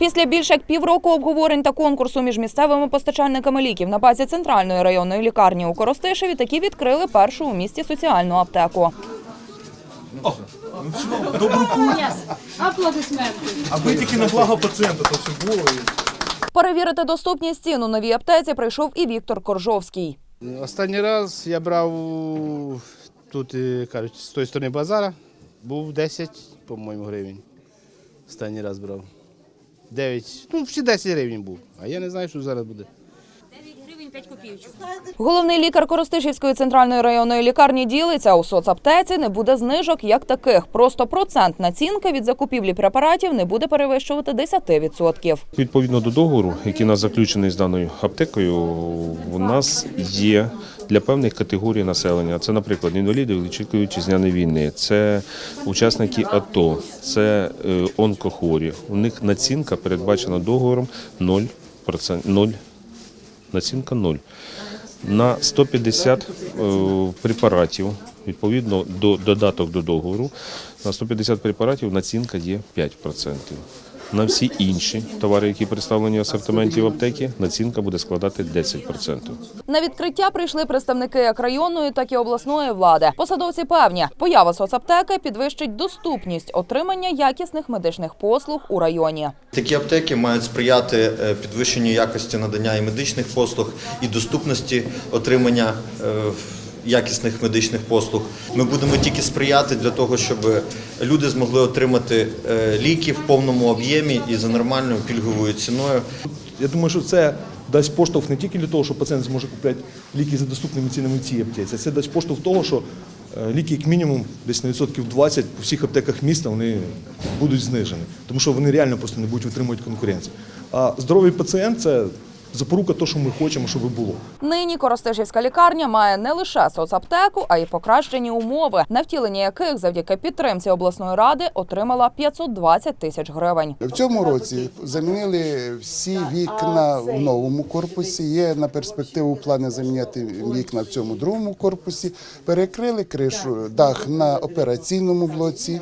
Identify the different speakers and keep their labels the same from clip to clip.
Speaker 1: Після більше як півроку обговорень та конкурсу між місцевими постачальниками ліків на базі центральної районної лікарні у Коростишеві таки відкрили першу у місті соціальну аптеку.
Speaker 2: Добру путь,
Speaker 3: Аплодисменти.
Speaker 2: аби тільки на благо пацієнта то все було.
Speaker 1: Перевірити доступність цін у новій аптеці прийшов і Віктор Коржовський.
Speaker 4: Останній раз я брав тут, е, кажуть, з тої сторони базара. Був 10, по-моєму, гривень. Останній раз брав. 9, ну, ще 10 гривень був. А я не знаю, що зараз буде.
Speaker 1: Головний лікар Коростишівської центральної районної лікарні ділиться у соцаптеці не буде знижок як таких. Просто процентна цінка від закупівлі препаратів не буде перевищувати 10%.
Speaker 5: Відповідно до договору, який у нас заключений з даною аптекою, у нас є для певних категорій населення. Це, наприклад, інваліди Величезної вітчизняної війни, це учасники АТО, це е, онкохворі. У них націнка передбачена договором 0%, 0 націнка 0. На 150 е, препаратів, відповідно до додаток до договору, на 150 препаратів націнка є 5%. На всі інші товари, які представлені в асортименті в аптекі, націнка буде складати 10%.
Speaker 1: На відкриття прийшли представники як районної, так і обласної влади. Посадовці певні, поява соцаптеки підвищить доступність отримання якісних медичних послуг у районі.
Speaker 6: Такі аптеки мають сприяти е, підвищенню якості надання і медичних послуг, і доступності отримання е, якісних медичних послуг. Ми будемо тільки сприяти для того, щоб люди змогли отримати е, ліки в повному об'ємі і за нормальною пільговою ціною.
Speaker 2: Я думаю, що це дасть поштовх не тільки для того, що пацієнт зможе купляти ліки за доступними цінами в цій аптеці. Це дасть поштовх того, що е, ліки, як мінімум, десь на відсотків 20 по всіх аптеках міста вони будуть знижені, тому що вони реально просто не будуть витримувати конкуренцію. А здоровий пацієнт це запорука того, що ми хочемо, щоб було.
Speaker 1: Нині Коростишівська лікарня має не лише соцаптеку, а й покращені умови, на втілення яких завдяки підтримці обласної ради отримала 520 тисяч гривень.
Speaker 7: В цьому році замінили всі вікна в новому корпусі. Є на перспективу плани заміняти вікна в цьому другому корпусі. Перекрили кришу, дах на операційному блоці.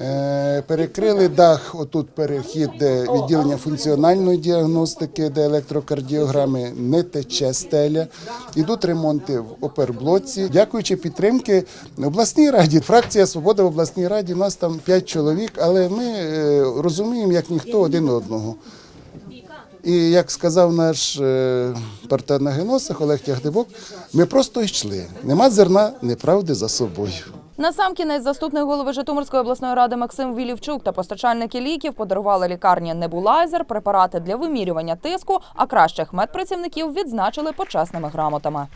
Speaker 7: Е, Перекрили дах, отут перехід, де відділення функціональної діагностики, де електрокардіограми не тече стеля. Ідуть ремонти в оперблоці. Дякуючи підтримки обласній раді, фракція Свобода в обласній раді, нас там 5 чоловік, але ми е, розуміємо, як ніхто один одного. І як сказав наш е, партер на геносах Олег Тягдебок, ми просто йшли. Нема зерна неправди за собою.
Speaker 1: Насамкінець заступник голови Житомирської обласної ради Максим Вілівчук та постачальники ліків подарували лікарні небулайзер, препарати для вимірювання тиску, а кращих медпрацівників відзначили почесними грамотами.